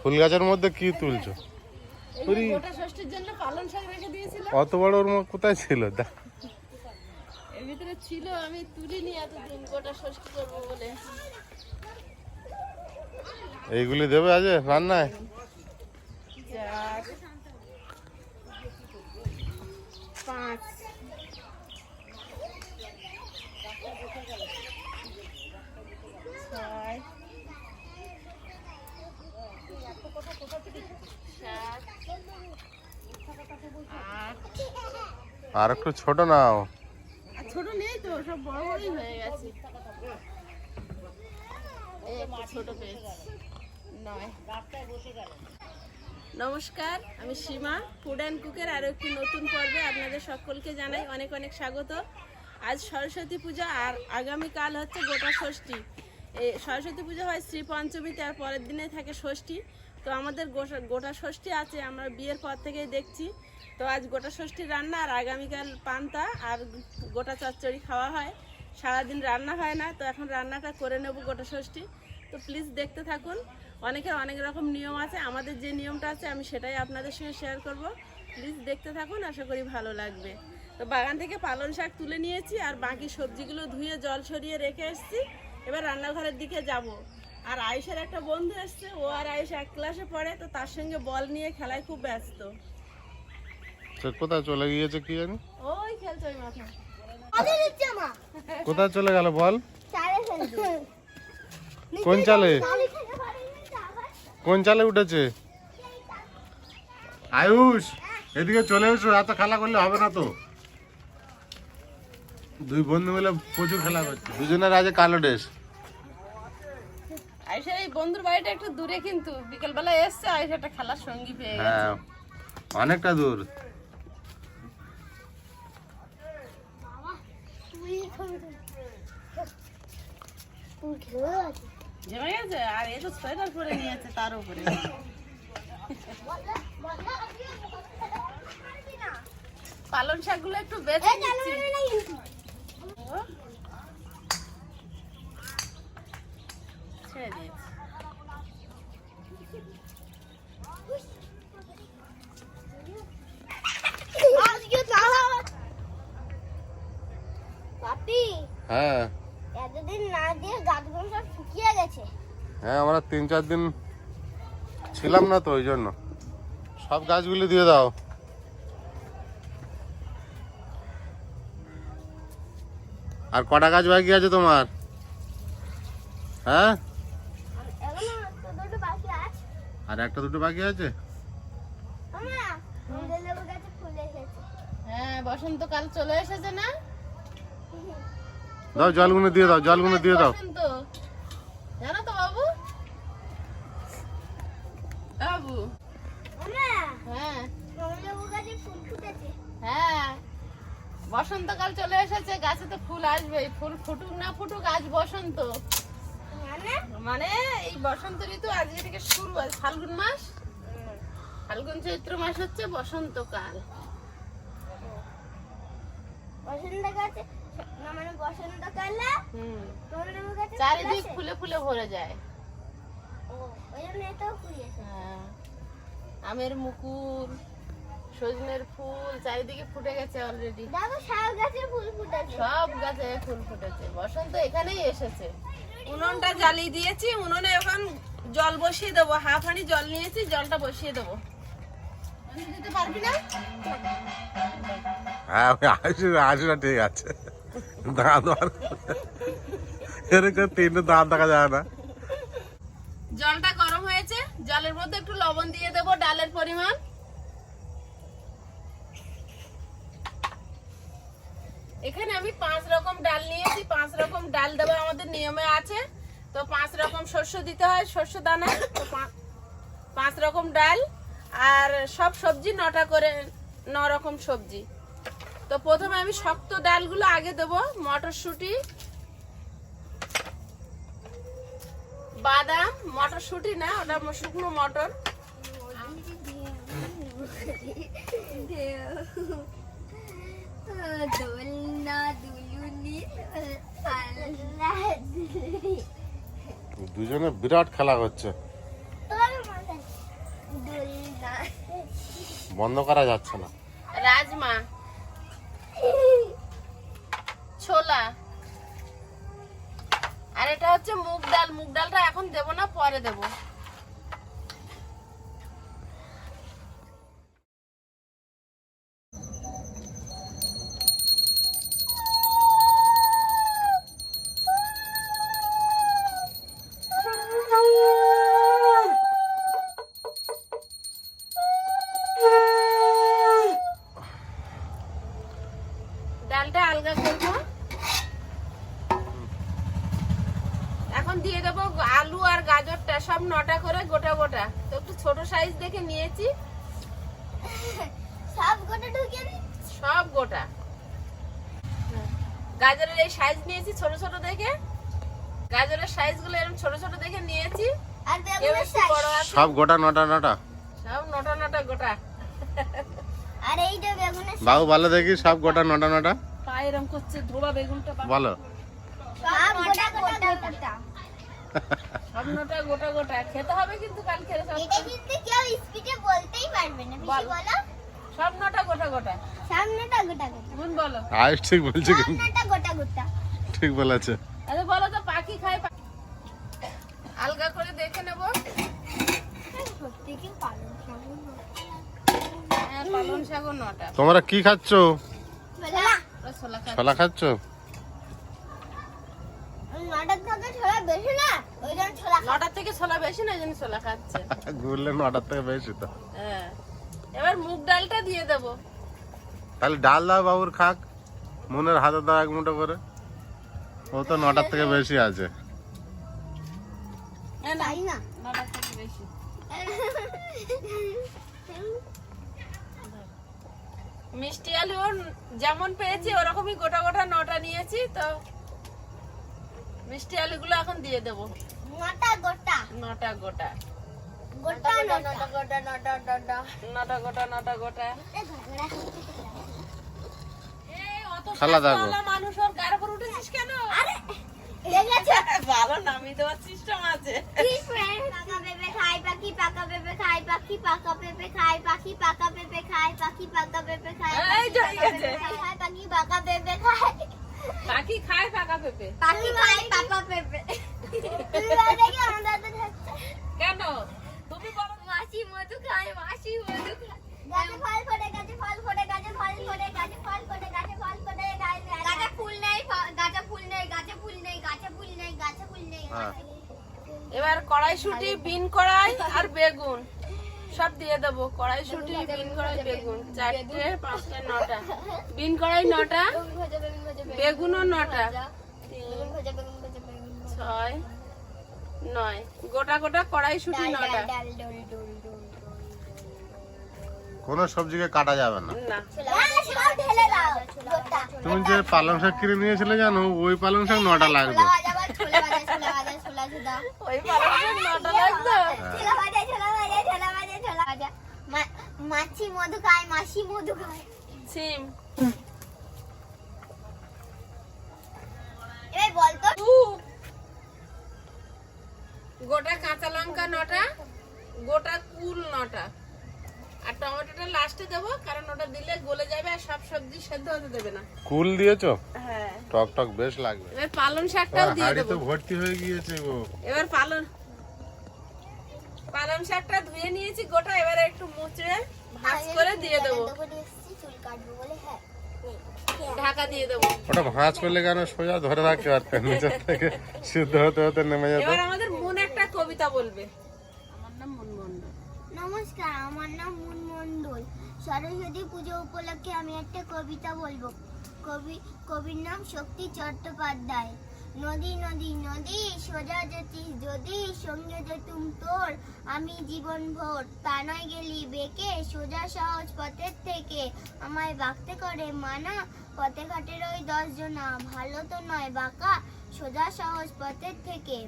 ফুল গাছের মধ্যে কি তুলছো? অত বড় ওর কোথায় ছিল? দা। ভিতরে ছিল আমি তুলিনি এতদিন গোটা ষষ্ঠী করব বলে। এইগুলি দেবে আজ রান্নায়? পাঁচ। আর একটু ছোট নাও। ছোট নেই তো, সব বড় বড়ই হয়ে গেছে। নমস্কার, আমি সীমা ফুড অ্যান্ড কুকের আরও একটি নতুন পর্বে আপনাদের সকলকে জানাই অনেক অনেক স্বাগত। আজ সরস্বতী পূজা আর আগামীকাল হচ্ছে গোটা ষষ্ঠী। সরস্বতী পুজো হয় শ্রী পঞ্চমী তার পরের দিনে থাকে ষষ্ঠী। তো আমাদের গোটা ষষ্ঠী আছে, আমরা বিয়ের পর থেকেই দেখছি। তো আজ গোটা ষষ্ঠী রান্না আর আগামীকাল পান্তা আর গোটা চচ্চড়ি খাওয়া হয়। সারাদিন রান্না হয় না, তো এখন রান্নাটা করে নেব গোটা ষষ্ঠী। তো প্লিজ দেখতে থাকুন। অনেকের অনেক রকম নিয়ম আছে, আমাদের যে নিয়মটা আছে আমি সেটাই আপনাদের সঙ্গে শেয়ার করব। প্লিজ দেখতে থাকুন, আশা করি ভালো লাগবে। তো বাগান থেকে পালং শাক তুলে নিয়েছি আর বাকি সবজিগুলো ধুয়ে জল সরিয়ে রেখে এসেছি। এবার রান্নাঘরের দিকে যাব। আর আয়েশের একটা বন্ধু এসছে ও আর আয়েশ এক ক্লাসে পড়ে তো তার সঙ্গে বল নিয়ে খেলায় খুব ব্যস্ত। কোথায় চলে গিয়েছে কি জানি? ওই খেলছে ওই মাথা কোথায় চলে গেল বল? কোন চালে? কোন চালে উঠেছে? আয়ুষ এদিকে চলে এসো এত খেলা করলে হবে না তো। দুই বন্ধু মিলে প্রচুর খেলা করছে। দুজনের আজ কালো ড্রেস। আয়েশের এই বন্ধুর বাড়িটা একটু দূরে কিন্তু। বিকেলবেলা এসছে আয়েশ একটা খেলার সঙ্গী পেয়ে গেছে। হ্যাঁ অনেকটা দূর। জমে গেছে? আর এ তো সোয়েটার পরে নিয়েছে তার উপরে। পালন শাকগুলো একটু বেছে নিচ্ছি ও। ছেড়ে দিয়েছি পাপি হ্যাঁ এতদিন না দিয়ে গাছগুলো সব শুকিয়ে গেছে হ্যাঁ আমরা তিন চার দিন ছিলাম না তো ওই জন্য। সব গাছগুলি দিয়ে দাও। আর কটা গাছ বাকি আছে তোমার? হ্যাঁ? আর একটা দুটো বাকি আছে? হ্যাঁ বসন্তকাল চলে এসেছে না? দাও জলগুলো দিয়ে দাও জলগুলো দিয়ে দাও। বাবু? হ্যাঁ। হ্যাঁ। বসন্তকাল চলে এসেছে গাছে তো ফুল আসবে ফুল ফুটুক না ফুটুক আজ বসন্ত। মানে? মানে এই বসন্ত ঋতু আজকে থেকে শুরু আজ ফাল্গুন মাস? ফাল্গুন চৈত্র মাস হচ্ছে বসন্তকাল। মানে চারিদিক ফুলে ফুলে ভরে যায় ও ওই জন্য এটাও ফুল এসেছে হ্যাঁ আমের মুকুল সজনের ফুল চারিদিকে ফুটে গেছে অলরেডি শাক গাছে ফুল ফুটেছে। সব গাছে ফুল ফুটেছে। বসন্ত এখানেই এসেছে। উনুনটা জ্বালিয়ে দিয়েছি। উনুনে এখন জল বসিয়ে দেবো। হাফ হাঁড়ি জল নিয়েছি জলটা বসিয়ে দেবো। দিতে পারবি না? হ্যাঁ আসবে ঠিক আছে। দাঁত এরকম তিনটে দাঁত দেখা যায় না। জলটা গরম হয়েছে। জলের মধ্যে একটু লবণ দিয়ে দেবো ডালের পরিমাণ। এখানে আমি পাঁচ রকম ডাল নিয়েছি, পাঁচ রকম ডাল দেবো আমাদের নিয়মে আছে। তো পাঁচ রকম শস্য দিতে হয়, শস্য দানা। তো পাঁচ রকম ডাল আর সব সবজি নটা করে, ন রকম সবজি। তো প্রথমে আমি শক্ত ডালগুলো আগে দেবো, মটরশুঁটি বাদাম মটরশুঁটি না ওটা শুকনো মটর। দুজনে বিরাট খেলা মাথায় বন্ধ করা যাচ্ছে না। রাজমা। ছোলা। এটা হচ্ছে মুগ ডাল। মুগ ডালটা এখন দেবো না পরে দেবো। ডালটা আলগা করব এখন দিয়ে দেবো আলু আর গাজরটা সব নটা করে গোটা গোটা। তো একটু ছোট সাইজ দেখে নিয়েছি। সব গোটা ঢুকিয়ে সব গোটা। গাজরের এই সাইজ নিয়েছি ছোট ছোট দেখে। গাজরের সাইজগুলো এরকম ছোট ছোট দেখে নিয়েছি। সব গোটা নটা নটা। সব নটা নটা গোটা। আর এই যে বেগুনের বাবু ভালো দেখি সব গোটা নটা নটা। পা এরম করছে ধোবা বেগুনটা বলো। সব গোটা গোটা। গোটা। সব নটা গোটা গোটা। খেতে হবে কিন্তু কালকে সব। এটা কিন্তু কেউ স্পিডে বলতেই পারবে না বেশি বল। বলো। সব গোটা গোটা। সামনেটা গোটা গোটা। গুণ বলো। ঠিক বলছে কিন্তু। সামনেটা গোটা গোটা। ঠিক বলেছে। আরে বলো তো পাখি খায় আলগা করে দেখে নেব। সত্যি কি পালন হ্যাঁ পালন নটা। তোমরা কি খাচ্ছ? ছোলা। খাচ্ছ। থাকে ছোলা বেশি না? নটার থেকে ছোলা বেশি না জানি ছোলা খাচ্ছে। ঘুরলে নটার থেকে বেশি তো। হ্যাঁ। এবার মুগ ডালটা দিয়ে দেবো। তাহলে ডাল দাও বাবুর খাক মনের হাতে দাও এক মুঠো করে। ও তো নটার থেকে বেশি আছে। না নটার থেকে বেশি। মিষ্টি আলু যেমন পেয়েছি ওরকমই গোটা গোটা নটা নিয়েছি তো মিষ্টি আলুগুলো এখন দিয়ে দেবো। নটা গোটা। নটা গোটা। গোটা নটা গোটা নটা। নটা নটা গোটা নটা গোটা। খালা দেখো। মানুষ ওর গায়ের উপর উঠেছিস কেন? আরে ভালো নামিয়ে দেওয়ার সিস্টেম আছে। পাকা পেঁপে খাই পাখি পাকা পেঁপে খাই পাখি পাকা পেঁপে খাই পাখি পাকা পেঁপে খাই পাখি পাকা পেঁপে খাই এই তো গেছে। খাই পাখি পাকা পেঁপে খাই। পাখি খায় পাকা পেঁপে? পাখি খাই পাকা পেঁপে। তুমি বলো কি আমাদের তো থাকছে কেন? তুমি বলো। মাসি মধু খাই মাসি মধু খাই গাছে ফল ফোটে গাছে ফল ফোটে গাছে ফল ফোটে গাছে ফল ফোটে গাছে ফল ফোটে গাছে ফুল নেই গাছে ফুল নেই গাছে ফুল নেই গাছে ফুল নেই গাছে ফুল নেই হ্যাঁ। এবার কড়াইশুটি বিন কড়াই আর বেগুন। সব দিয়ে দেবো। কড়াইশুটি বিন কড়াই বেগুন। চারটে পাঁচটা নটা। বিন কড়াই নটা। বেগুনও নটা। ছয় নয়। গোটা গোটা কড়াইশুটি নটা। কোনো সবজিকে কাটা যাবে না। না। ছোলা ঢেলে দাও গোটা। তুমি যে পালং শাক কিনে নিয়েছিলে জানো ওই পালং শাক নটা লাগবে। ওই পালং নটা মাছি মধু খায় মাসি মধু খায়। সিম বলতো? গোটা কাঁচা লঙ্কা নটা গোটা কুল নটা। আর টমেটোটা লাস্টে দেবো কারণ ওটা দিলে গলে যাবে আর সব সবজি সেদ্ধ হতে দেবে না। কুল দিয়েছ? হ্যাঁ। টক টক বেশ লাগবে। এবার পালং শাকটাও দিয়ে দেবো তো ভর্তি হয়ে গিয়েছে গো। এবার পালং পালং শাকটা ধুয়ে নিয়েছি গোটা এবারে একটু মুচড়ে ভাজ করে দিয়ে দেবো। চুল কাটবো বলে হ্যাঁ। ঢাকা দিয়ে দেবো। ওটা ভাঁজ করলে কেন সোজা ধরে রাখতে পারতেন নিচের থেকে সিদ্ধ হতে হতে নেমে যেত। এবার আমাদের মন একটা কবিতা বলবে। আমার নাম মন মন্ডল নমস্কার আমার নাম মুন মণ্ডল সরস্বতী পুজো উপলক্ষে আমি একটা কবিতা বলব। কবি কবির নাম শক্তি চট্টোপাধ্যায়। নদী নদী নদী, সোজা যেতিস যদি সঙ্গে যেতুম তোর। আমি জীবন ভোর, তা গেলি বেঁকে, সোজা সহজ পথের থেকে। আমায় বাঁকতে করে মানা, পথে ঘাটের ওই দশ জনা ভালো তো নয় বাঁকা, সোজা সহজ পথের থেকে।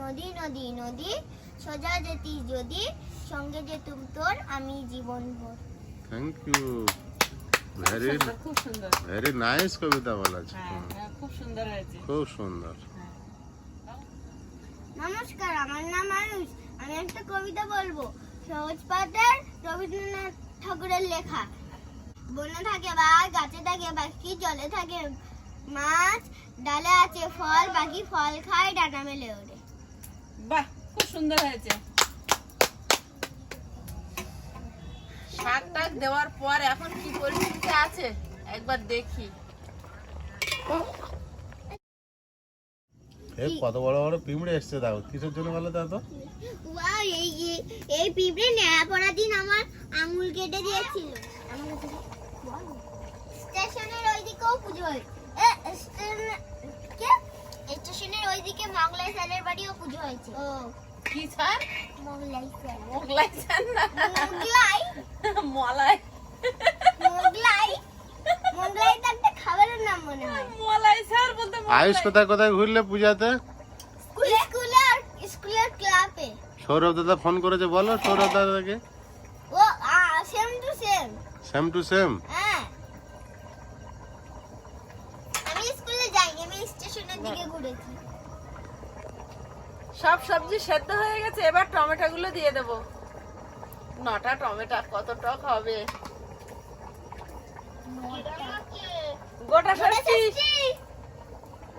নদী নদী নদী, সোজা যেতি যদি সঙ্গে যেতুম তোর, আমি জীবন ভোর। থ্যাংক ইউ ভেরি খুব সুন্দর। ভেরি নাইস কবিতা বলেছে। হ্যাঁ হ্যাঁ, খুব সুন্দর হয়েছে। খুব সুন্দর। নমস্কার আমার নাম আয়ুষ। আমি একটা কবিতা বলব। সহজ পাতার রবীন্দ্রনাথ ঠাকুরের লেখা। বনে থাকে বাঘ গাছে থাকে বাকি জলে থাকে মাছ ডালে আছে ফল বাকি ফল খায় ডানা মেলে ওড়ে। বাহ খুব সুন্দর হয়েছে। শাক টাক দেওয়ার পর এখন কি পরিস্থিতি আছে? একবার দেখি। এ কত বড় বড় পিঁমড়ে এসছে দাও কিসের জন্য বলো তা তো এই এই- এই পিঁপড়ে নেড়া পড়া দিন আমার আঙুল কেটে দিয়েছিল। স্টেশনের ওইদিকেও পুজো হয়। এ, স্টেশনের ওইদিকে মোগলাই স্যারের বাড়িও পুজো হয়েছে। ও কি স্যার? মোগলাই স্যার না। মোগলাই? মলাই। মোগলাই? মোগলাই তো একটা খাবারের নাম মনে হয়। মলাই স্যার বলতে আয়ুষ কোথায় কোথায় ঘুরলে পূজাতে? স্কুলে স্কুলে আর স্কুলের ক্লাবে। সৌরভ দাদা ফোন করেছে বলো সৌরভ দাদাকে। ও same to same same to same হ্যাঁ আমি স্কুলে যাইনি আমি স্টেশনের দিকে ঘুরেছি সব সবজি সেদ্ধ হয়ে গেছে এবার টমেটো গুলো দিয়ে দেব। নটা টমেটো কত টক হবে? গোটা সরষি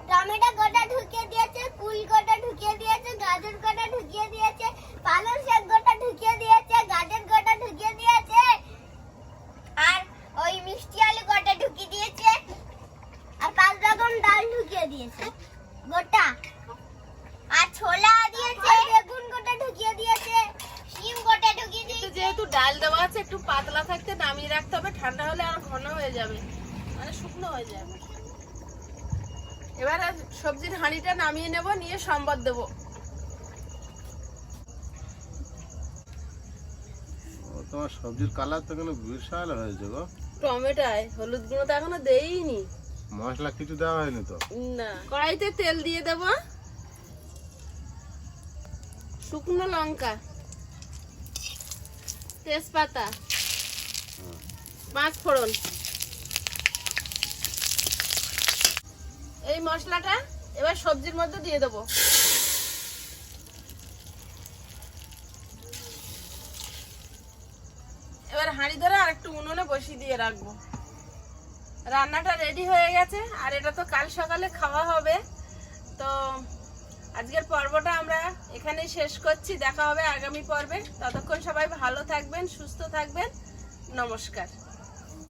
টমেটো গোটা ঢুকিয়ে দিয়েছে কুল গোটা ঢুকিয়ে দিয়েছে গাজর গোটা ঢুকিয়ে দিয়েছে পালং শাক গোটা ঢুকিয়ে দিয়েছে গাজর গোটা ঢুকিয়ে দিয়েছে আর ওই মিষ্টি আলু গোটা ঢুকিয়ে দিয়েছে আর পাঁচ রকম ডাল ঢুকিয়ে দিয়েছে। গোটা। ডাল দেওয়া আছে একটু পাতলা থাকতে নামিয়ে রাখতে হবে ঠান্ডা হলে আর ঘন হয়ে যাবে। মানে শুকনো হয়ে যাবে। এবারে সবজির হাঁড়িটা নামিয়ে নেব নিয়ে সম্বাদ দেব। ও তোমার সবজির কালার তো কোনো বিশাল হয়েছে গো। টমেটোয় হলুদ গুঁড়ো তো এখনও দেইনি। মশলা কিছু দেওয়া হয়নি তো? না কড়াইতে তেল দিয়ে দেব। শুকনো লঙ্কা। তেজপাতা, পাঁচ ফোড়ন। এই মশলাটা এবার সবজির মধ্যে দিয়ে দেবো। এবার হাঁড়ি ধরে আর একটু উনুনে বসিয়ে দিয়ে রাখব। রান্নাটা রেডি হয়ে গেছে, আর এটা তো কাল সকালে খাওয়া হবে। তো আজকের পর্বটা আমরা এখানেই শেষ করছি। দেখা হবে আগামী পর্বে। ততক্ষণ সবাই ভালো থাকবেন, সুস্থ থাকবেন। নমস্কার।